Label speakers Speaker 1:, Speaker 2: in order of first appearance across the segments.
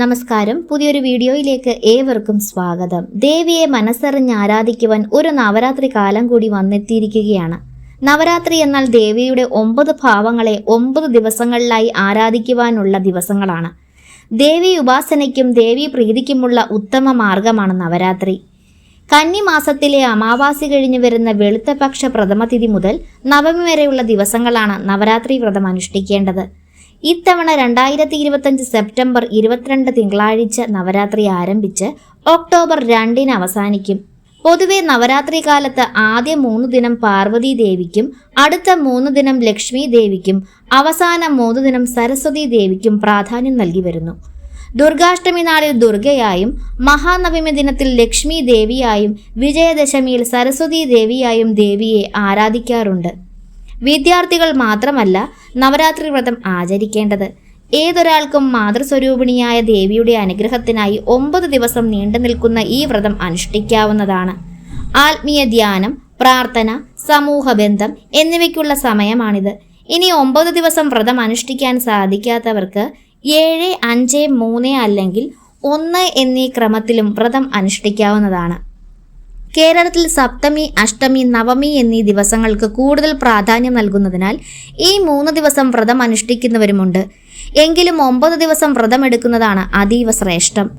Speaker 1: നമസ്കാരം. പുതിയൊരു വീഡിയോയിലേക്ക് ഏവർക്കും സ്വാഗതം. ദേവിയെ മനസ്സറിഞ്ഞ് ആരാധിക്കുവാൻ ഒരു നവരാത്രി കാലം കൂടി വന്നെത്തിയിരിക്കുകയാണ്. നവരാത്രി എന്നാൽ ദേവിയുടെ ഒമ്പത് ഭാവങ്ങളെ ഒമ്പത് ദിവസങ്ങളിലായി ആരാധിക്കുവാനുള്ള ദിവസങ്ങളാണ്. ദേവി ഉപാസനയ്ക്കും ദേവി പ്രീതിക്കുമുള്ള ഉത്തമ മാർഗമാണ് നവരാത്രി. കന്നിമാസത്തിലെ അമാവാസി കഴിഞ്ഞു വരുന്ന വെളുത്തപക്ഷ പ്രഥമ തിഥി മുതൽ നവമി വരെയുള്ള ദിവസങ്ങളാണ് നവരാത്രി വ്രതം അനുഷ്ഠിക്കേണ്ടത്. ഇത്തവണ രണ്ടായിരത്തി ഇരുപത്തഞ്ച് സെപ്റ്റംബർ ഇരുപത്തിരണ്ട് തിങ്കളാഴ്ച നവരാത്രി ആരംഭിച്ച് ഒക്ടോബർ രണ്ടിന് അവസാനിക്കും. പൊതുവെ നവരാത്രി കാലത്ത് ആദ്യ മൂന്ന് ദിനം പാർവതി ദേവിക്കും അടുത്ത മൂന്ന് ദിനം ലക്ഷ്മി ദേവിക്കും അവസാന മൂന്ന് ദിനം സരസ്വതി ദേവിക്കും പ്രാധാന്യം നൽകി വരുന്നു. ദുർഗാഷ്ടമി നാളിൽ ദുർഗയായും മഹാനവമി ദിനത്തിൽ ലക്ഷ്മി ദേവിയായും വിജയദശമിയിൽ സരസ്വതി ദേവിയായും ദേവിയെ ആരാധിക്കാറുണ്ട്. വിദ്യാർത്ഥികൾ മാത്രമല്ല നവരാത്രി വ്രതം ആചരിക്കേണ്ടത്. ഏതൊരാൾക്കും മാതൃസ്വരൂപിണിയായ ദേവിയുടെ അനുഗ്രഹത്തിനായി ഒമ്പത് ദിവസം നീണ്ടു നിൽക്കുന്ന ഈ വ്രതം അനുഷ്ഠിക്കാവുന്നതാണ്. ആത്മീയ ധ്യാനം പ്രാർത്ഥന സമൂഹ ബന്ധം എന്നിവയ്ക്കുള്ള സമയമാണിത്. ഇനി ഒമ്പത് ദിവസം വ്രതം അനുഷ്ഠിക്കാൻ സാധിക്കാത്തവർക്ക് ഏഴ് അഞ്ച് മൂന്ന് അല്ലെങ്കിൽ ഒന്ന് എന്നീ ക്രമത്തിലും വ്രതം അനുഷ്ഠിക്കാവുന്നതാണ്. കേരളത്തിൽ സപ്തമി അഷ്ടമി നവമി എന്നീ ദിവസങ്ങൾക്ക് കൂടുതൽ പ്രാധാന്യം നൽകുന്നതിനാൽ ഈ മൂന്ന് ദിവസം വ്രതം അനുഷ്ഠിക്കുന്നവരുമുണ്ട്. എങ്കിലും ഒമ്പത് ദിവസം വ്രതമെടുക്കുന്നതാണ് അതീവ ശ്രേഷ്ഠം.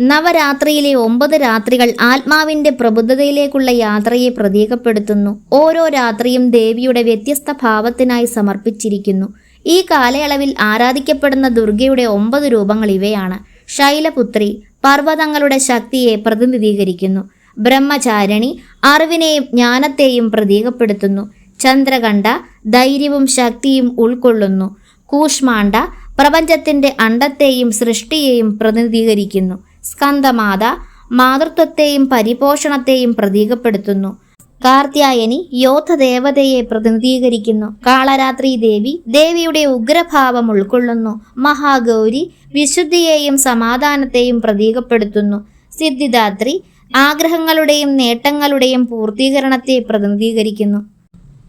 Speaker 1: നവരാത്രിയിലെ ഒമ്പത് രാത്രികൾ ആത്മാവിന്റെ പ്രബുദ്ധതയിലേക്കുള്ള യാത്രയെ പ്രതീകപ്പെടുത്തുന്നു. ഓരോ രാത്രിയും ദേവിയുടെ വ്യത്യസ്ത ഭാവത്തിനായി സമർപ്പിച്ചിരിക്കുന്നു. ഈ കാലയളവിൽ ആരാധിക്കപ്പെടുന്ന ദുർഗയുടെ ഒമ്പത് രൂപങ്ങൾ ഇവയാണ്. ശൈലപുത്രി പർവതങ്ങളുടെ ശക്തിയെ പ്രതിനിധീകരിക്കുന്നു. ബ്രഹ്മചാരിണി അറിവിനെയും ജ്ഞാനത്തെയും പ്രതീകപ്പെടുത്തുന്നു. ചന്ദ്രകണ്ഠ ധൈര്യവും ശക്തിയും ഉൾക്കൊള്ളുന്നു. കൂഷ്മാണ്ഡ പ്രപഞ്ചത്തിന്റെ അണ്ടത്തെയും സൃഷ്ടിയെയും പ്രതിനിധീകരിക്കുന്നു. സ്കന്ദമാത മാതൃത്വത്തെയും പരിപോഷണത്തെയും പ്രതീകപ്പെടുത്തുന്നു. കാർത്യായനി യോധദേവതയെ പ്രതിനിധീകരിക്കുന്നു. കാളരാത്രി ദേവി ദേവിയുടെ ഉഗ്രഭാവം ഉൾക്കൊള്ളുന്നു. മഹാഗൗരി വിശുദ്ധിയെയും സമാധാനത്തെയും പ്രതീകപ്പെടുത്തുന്നു. സിദ്ധിദാത്രി ആഗ്രഹങ്ങളുടെയും നേട്ടങ്ങളുടെയും പൂർത്തീകരണത്തെ പ്രതിനിധീകരിക്കുന്നു.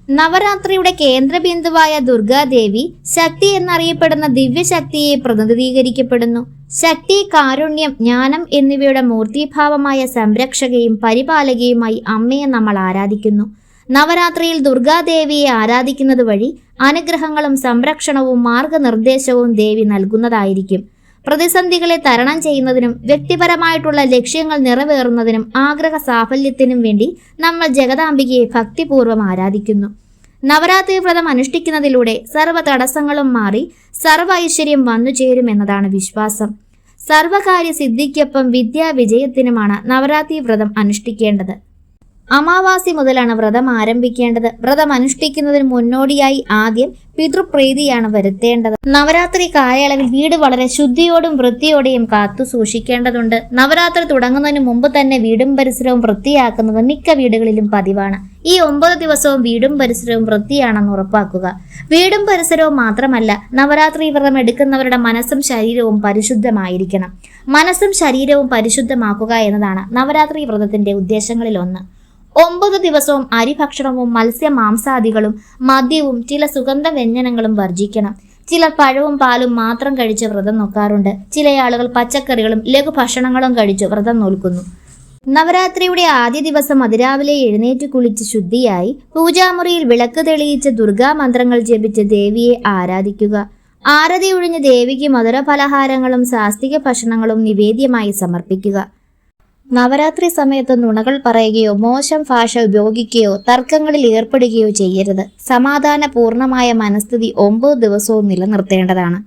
Speaker 1: നവരാത്രിയുടെ കേന്ദ്രബിന്ദുവായ ദുർഗാദേവി ശക്തി എന്നറിയപ്പെടുന്ന ദിവ്യശക്തിയെ പ്രതിനിധീകരിക്കപ്പെടുന്നു. ശക്തി കാരുണ്യം ജ്ഞാനം എന്നിവയുടെ മൂർത്തിഭാവമായ സംരക്ഷകയും പരിപാലകയുമായി അമ്മയെ നമ്മൾ ആരാധിക്കുന്നു. നവരാത്രിയിൽ ദുർഗാദേവിയെ ആരാധിക്കുന്നത് വഴി അനുഗ്രഹങ്ങളും സംരക്ഷണവും മാർഗനിർദ്ദേശവും ദേവി നൽകുന്നതായിരിക്കും. പ്രതിസന്ധികളെ തരണം ചെയ്യുന്നതിനും വ്യക്തിപരമായിട്ടുള്ള ലക്ഷ്യങ്ങൾ നിറവേറുന്നതിനും ആഗ്രഹ സാഫല്യത്തിനും വേണ്ടി നമ്മൾ ജഗദാംബികയെ ഭക്തിപൂർവം ആരാധിക്കുന്നു. നവരാത്രി വ്രതം അനുഷ്ഠിക്കുന്നതിലൂടെ സർവ തടസ്സങ്ങളും മാറി സർവ ഐശ്വര്യം വന്നു ചേരുമെന്നതാണ് വിശ്വാസം. സർവകാര്യ സിദ്ധിക്കൊപ്പം വിദ്യാവിജയത്തിനുമാണ് നവരാത്രി വ്രതം അനുഷ്ഠിക്കേണ്ടത്. അമാവാസി മുതലാണ് വ്രതം ആരംഭിക്കേണ്ടത്. വ്രതം അനുഷ്ഠിക്കുന്നതിന് മുന്നോടിയായി ആദ്യം പിതൃപ്രീതിയാണ് വരുത്തേണ്ടത്. നവരാത്രി കാലയളവിൽ വീട് വളരെ ശുദ്ധിയോടും വൃത്തിയോടെയും കാത്തു സൂക്ഷിക്കേണ്ടതുണ്ട്. നവരാത്രി തുടങ്ങുന്നതിന് മുമ്പ് തന്നെ വീടും പരിസരവും വൃത്തിയാക്കുന്നത് മിക്ക വീടുകളിലും പതിവാണ്. ഈ ഒമ്പത് ദിവസവും വീടും പരിസരവും വൃത്തിയാണെന്ന് ഉറപ്പാക്കുക. വീടും പരിസരവും മാത്രമല്ല നവരാത്രി വ്രതം എടുക്കുന്നവരുടെ മനസ്സും ശരീരവും പരിശുദ്ധമായിരിക്കണം. മനസ്സും ശരീരവും പരിശുദ്ധമാക്കുക എന്നതാണ് നവരാത്രി വ്രതത്തിന്റെ ഉദ്ദേശങ്ങളിൽ ഒന്ന്. ഒമ്പത് ദിവസവും അരിഭക്ഷണവും മത്സ്യ മാംസാദികളും മദ്യവും ചില സുഗന്ധ വ്യഞ്ജനങ്ങളും വർജിക്കണം ചിലർ പഴവും പാലും മാത്രം കഴിച്ച് വ്രതം നോക്കാറുണ്ട്. ചില ആളുകൾ പച്ചക്കറികളും ലഘുഭക്ഷണങ്ങളും കഴിച്ച് വ്രതം നോൽക്കുന്നു. നവരാത്രിയുടെ ആദ്യ ദിവസം അതിരാവിലെ എഴുന്നേറ്റ് കുളിച്ച് ശുദ്ധിയായി പൂജാമുറിയിൽ വിളക്ക് തെളിയിച്ച് ദുർഗാ മന്ത്രങ്ങൾ ജപിച്ച് ദേവിയെ ആരാധിക്കുക. ആരതി ഒഴിഞ്ഞ് ദേവിക്ക് മധുര പലഹാരങ്ങളും സാസ്തിക ഭക്ഷണങ്ങളും നിവേദ്യമായി സമർപ്പിക്കുക. നവരാത്രി സമയത്ത് നുണകൾ പറയുകയോ മോശം ഭാഷ ഉപയോഗിക്കുകയോ തർക്കങ്ങളിൽ ഏർപ്പെടുകയോ ചെയ്യരുത്. സമാധാനപൂർണമായ മനസ്ഥിതി ഒമ്പത് ദിവസവും നിലനിർത്തേണ്ടതാണ്.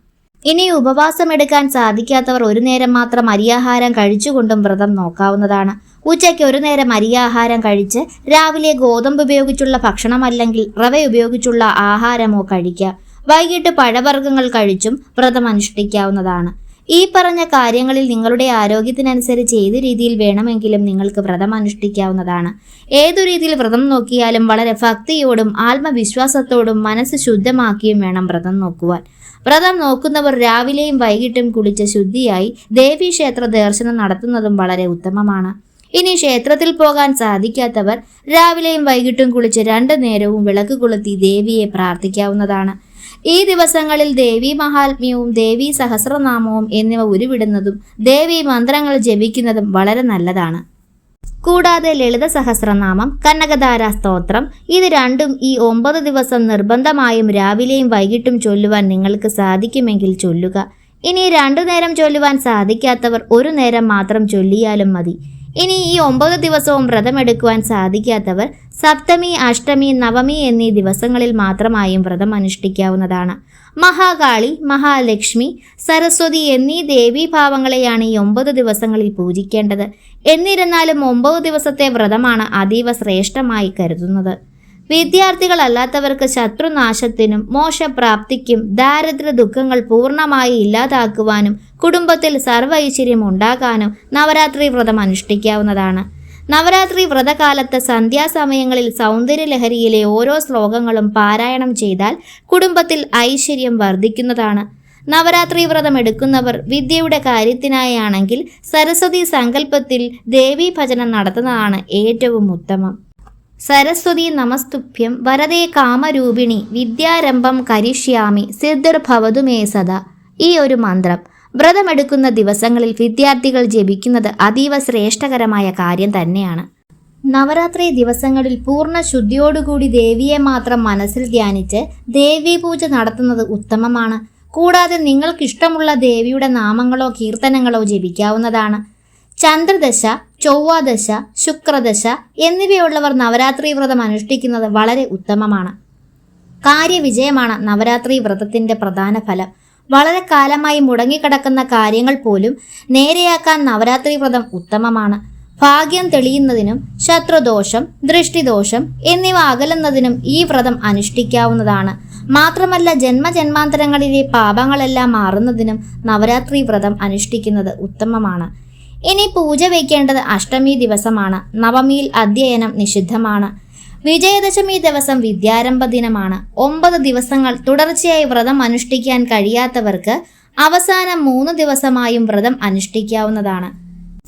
Speaker 1: ഇനി ഉപവാസം എടുക്കാൻ സാധിക്കാത്തവർ ഒരു നേരം മാത്രം അരിയാഹാരം കഴിച്ചുകൊണ്ടും വ്രതം നോക്കാവുന്നതാണ്. ഉച്ചയ്ക്ക് ഒരു നേരം അരിയാഹാരം കഴിച്ച് രാവിലെ ഗോതമ്പ് ഉപയോഗിച്ചുള്ള ഭക്ഷണമല്ലെങ്കിൽ റവ ഉപയോഗിച്ചുള്ള ആഹാരമോ കഴിക്കുക വൈകിട്ട് പഴവർഗങ്ങൾ കഴിച്ചും വ്രതം അനുഷ്ഠിക്കാവുന്നതാണ് ഈ പറഞ്ഞ കാര്യങ്ങളിൽ നിങ്ങളുടെ ആരോഗ്യത്തിനനുസരിച്ച് ഏത് രീതിയിൽ വേണമെങ്കിലും നിങ്ങൾക്ക് വ്രതം അനുഷ്ഠിക്കാവുന്നതാണ്. ഏതു രീതിയിൽ വ്രതം നോക്കിയാലും വളരെ ഭക്തിയോടും ആത്മവിശ്വാസത്തോടും മനസ്സ് ശുദ്ധമാക്കിയും വേണം വ്രതം നോക്കുവാൻ. വ്രതം നോക്കുന്നവർ രാവിലെയും വൈകിട്ടും കുളിച്ച് ശുദ്ധിയായി ദേവീക്ഷേത്ര ദർശനം നടത്തുന്നതും വളരെ ഉത്തമമാണ്. ഇനി ക്ഷേത്രത്തിൽ പോകാൻ സാധിക്കാത്തവർ രാവിലെയും വൈകിട്ടും കുളിച്ച് രണ്ടു നേരവും വിളക്ക് കൊളുത്തി ദേവിയെ പ്രാർത്ഥിക്കാവുന്നതാണ്. ഈ ദിവസങ്ങളിൽ ദേവി മഹാത്മ്യവും ദേവി സഹസ്രനാമവും എന്നിവ ഉരുവിടുന്നതും ദേവി മന്ത്രങ്ങൾ ജപിക്കുന്നതും വളരെ നല്ലതാണ്. കൂടാതെ ലളിത സഹസ്രനാമം കനകധാര സ്തോത്രം ഇത് രണ്ടും ഈ ഒമ്പത് ദിവസം നിർബന്ധമായും രാവിലെയും വൈകിട്ടും ചൊല്ലുവാൻ നിങ്ങൾക്ക് സാധിക്കുമെങ്കിൽ ചൊല്ലുക. ഇനി രണ്ടു നേരം ചൊല്ലുവാൻ സാധിക്കാത്തവർ ഒരു നേരം മാത്രം ചൊല്ലിയാലും മതി. ഇനി ഈ ഒമ്പത് ദിവസവും വ്രതമെടുക്കുവാൻ സാധിക്കാത്തവർ സപ്തമി അഷ്ടമി നവമി എന്നീ ദിവസങ്ങളിൽ മാത്രമായും വ്രതം അനുഷ്ഠിക്കാവുന്നതാണ്. മഹാകാളി മഹാലക്ഷ്മി സരസ്വതി എന്നീ ദേവീഭാവങ്ങളെയാണ് ഈ ഒമ്പത് ദിവസങ്ങളിൽ പൂജിക്കേണ്ടത്. എന്നിരുന്നാലും ഒമ്പത് ദിവസത്തെ വ്രതമാണ് അതീവ ശ്രേഷ്ഠമായി കരുതുന്നത്. വിദ്യാർത്ഥികളല്ലാത്തവർക്ക് ശത്രുനാശത്തിനും മോശപ്രാപ്തിക്കും ദാരിദ്ര്യ ദുഃഖങ്ങൾ പൂർണമായി ഇല്ലാതാക്കുവാനും കുടുംബത്തിൽ സർവ ഐശ്വര്യം ഉണ്ടാകാനും നവരാത്രി വ്രതം അനുഷ്ഠിക്കാവുന്നതാണ്. നവരാത്രി വ്രതകാലത്ത് സന്ധ്യാസമയങ്ങളിൽ സൗന്ദര്യലഹരിയിലെ ഓരോ ശ്ലോകങ്ങളും പാരായണം ചെയ്താൽ കുടുംബത്തിൽ ഐശ്വര്യം വർദ്ധിക്കുന്നതാണ്. നവരാത്രി വ്രതം എടുക്കുന്നവർ വിദ്യയുടെ കാര്യത്തിനായാണെങ്കിൽ സരസ്വതി സങ്കല്പത്തിൽ ദേവീ ഭജനം നടത്തുന്നതാണ് ഏറ്റവും ഉത്തമം. സരസ്വതി നമസ്തുഭ്യം വരതേ കാമരൂപിണി വിദ്യാരംഭം കരിഷ്യാമി സിദ്ധിർഭവതു മേ സദ. ഈ ഒരു മന്ത്രം വ്രതമെടുക്കുന്ന ദിവസങ്ങളിൽ വിദ്യാർത്ഥികൾ ജപിക്കുന്നത് അതീവ ശ്രേഷ്ഠകരമായ കാര്യം തന്നെയാണ്. നവരാത്രി ദിവസങ്ങളിൽ പൂർണ ശുദ്ധിയോടുകൂടി ദേവിയെ മാത്രം മനസ്സിൽ ധ്യാനിച്ച് ദേവീ പൂജ നടത്തുന്നത് ഉത്തമമാണ്. കൂടാതെ നിങ്ങൾക്കിഷ്ടമുള്ള ദേവിയുടെ നാമങ്ങളോ കീർത്തനങ്ങളോ ജപിക്കാവുന്നതാണ്. ചന്ദ്രദശ ചൊവ്വാദശ ശുക്രദശ എന്നിവയുള്ളവർ നവരാത്രി വ്രതം അനുഷ്ഠിക്കുന്നത് വളരെ ഉത്തമമാണ്. കാര്യവിജയമാണ് നവരാത്രി വ്രതത്തിന്റെ പ്രധാന ഫലം. വളരെ കാലമായി മുടങ്ങിക്കിടക്കുന്ന കാര്യങ്ങൾ പോലും നേരെയാക്കാൻ നവരാത്രി വ്രതം ഉത്തമമാണ്. ഭാഗ്യം തെളിയുന്നതിനും ശത്രുദോഷം ദൃഷ്ടിദോഷം എന്നിവ അകലുന്നതിനും ഈ വ്രതം അനുഷ്ഠിക്കാവുന്നതാണ്. മാത്രമല്ല ജന്മജന്മാന്തരങ്ങളിലെ പാപങ്ങളെല്ലാം മാറുന്നതിനും നവരാത്രി വ്രതം അനുഷ്ഠിക്കുന്നത് ഉത്തമമാണ്. ഇനി പൂജ വയ്ക്കേണ്ടത് അഷ്ടമി ദിവസമാണ്. നവമിയിൽ അധ്യയനം നിഷിദ്ധമാണ്. വിജയദശമി ദിവസം വിദ്യാരംഭ ദിനമാണ്. ഒമ്പത് ദിവസങ്ങൾ തുടർച്ചയായി വ്രതം അനുഷ്ഠിക്കാൻ കഴിയാത്തവർക്ക് അവസാനം മൂന്ന് ദിവസമായും വ്രതം അനുഷ്ഠിക്കാവുന്നതാണ്.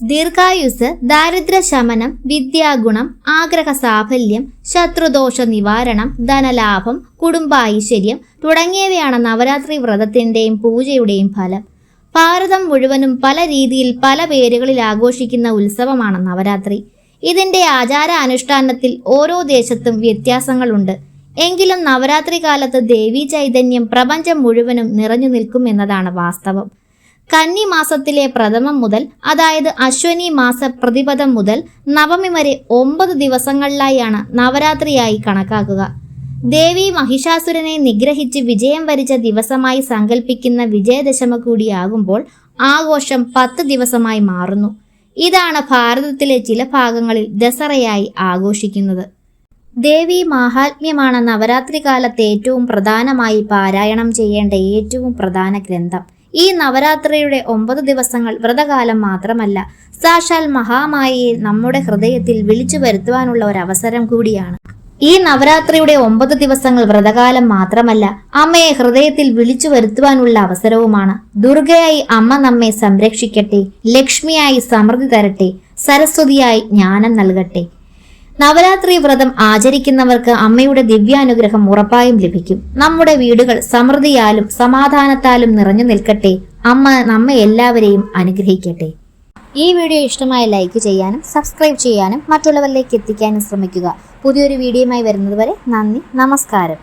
Speaker 1: ദീർഘായുസ് ദാരിദ്ര്യ ശമനം വിദ്യാഗുണം ആഗ്രഹ സാഫല്യം ശത്രുദോഷ നിവാരണം ധനലാഭം കുടുംബ ഐശ്വര്യം തുടങ്ങിയവയാണ് നവരാത്രി വ്രതത്തിന്റെയും പൂജയുടെയും ഫലം. ഭാരതം മുഴുവനും പല രീതിയിൽ പല പേരുകളിൽ ആഘോഷിക്കുന്ന ഉത്സവമാണ് നവരാത്രി. ഇതിന്റെ ആചാര അനുഷ്ഠാനത്തിൽ ഓരോ ദേശത്തും വ്യത്യാസങ്ങളുണ്ട്. എങ്കിലും നവരാത്രി കാലത്ത് ദേവീ ചൈതന്യം പ്രപഞ്ചം മുഴുവനും നിറഞ്ഞു നിൽക്കും എന്നതാണ് വാസ്തവം. കന്നി മാസത്തിലെ പ്രഥമം മുതൽ അതായത് അശ്വനി മാസ പ്രതിപദം മുതൽ നവമി വരെ ഒമ്പത് ദിവസങ്ങളിലായാണ് നവരാത്രിയായി കണക്കാക്കുക. ദേവി മഹിഷാസുരനെ നിഗ്രഹിച്ച് വിജയം വരിച്ച ദിവസമായി സങ്കല്പിക്കുന്ന വിജയദശമ കൂടിയാകുമ്പോൾ ആഘോഷം പത്ത് ദിവസമായി മാറുന്നു. ഇതാണ് ഭാരതത്തിലെ ചില ഭാഗങ്ങളിൽ ദസറയായി ആഘോഷിക്കുന്നത്. ദേവി മാഹാത്മ്യമാണ് നവരാത്രി കാലത്ത് ഏറ്റവും പ്രധാനമായി പാരായണം ചെയ്യേണ്ട ഏറ്റവും പ്രധാന ഗ്രന്ഥം. ഈ നവരാത്രിയുടെ ഒമ്പത് ദിവസങ്ങൾ വ്രതകാലം മാത്രമല്ല സാക്ഷാൽ മഹാമായയെ നമ്മുടെ ഹൃദയത്തിൽ വിളിച്ചു വരുത്തുവാനുള്ള ഒരു അവസരം കൂടിയാണ്. ഈ നവരാത്രിയുടെ ഒമ്പത് ദിവസങ്ങൾ വ്രതകാലം മാത്രമല്ല അമ്മയെ ഹൃദയത്തിൽ വിളിച്ചു വരുത്തുവാനുള്ള അവസരവുമാണ്. ദുർഗയായി അമ്മ നമ്മെ സംരക്ഷിക്കട്ടെ ലക്ഷ്മിയായി സമൃദ്ധി തരട്ടെ സരസ്വതിയായി ജ്ഞാനം നൽകട്ടെ. നവരാത്രി വ്രതം ആചരിക്കുന്നവർക്ക് അമ്മയുടെ ദിവ്യാനുഗ്രഹം ഉറപ്പായും ലഭിക്കും. നമ്മുടെ വീടുകൾ സമൃദ്ധിയാലും സമാധാനത്താലും നിറഞ്ഞു നിൽക്കട്ടെ. അമ്മ നമ്മെ എല്ലാവരെയും അനുഗ്രഹിക്കട്ടെ. ഈ വീഡിയോ ഇഷ്ടമായ ലൈക്ക് ചെയ്യാനും സബ്സ്ക്രൈബ് ചെയ്യാനും മറ്റുള്ളവരിലേക്ക് എത്തിക്കാനും ശ്രമിക്കുക. പുതിയൊരു വീഡിയോയുമായി വരുന്നതുവരെ നന്ദി നമസ്കാരം.